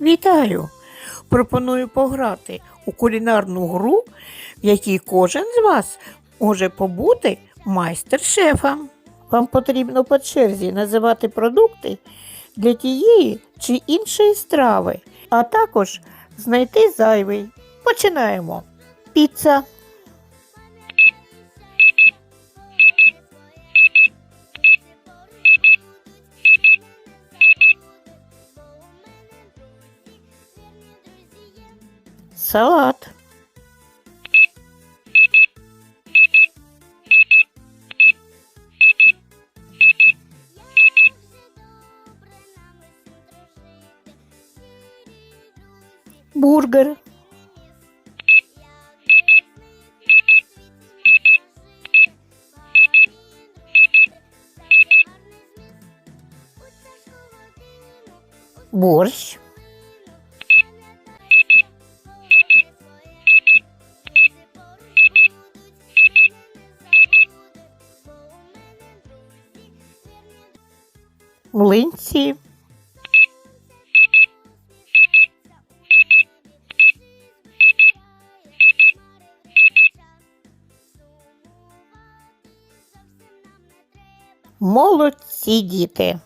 Вітаю! Пропоную пограти у кулінарну гру, в якій кожен з вас може побути майстер-шефом. Вам потрібно по черзі називати продукти для тієї чи іншої страви, а також знайти зайвий. Починаємо. Піца, салат, бургер, борщ, млинці, молодці діти.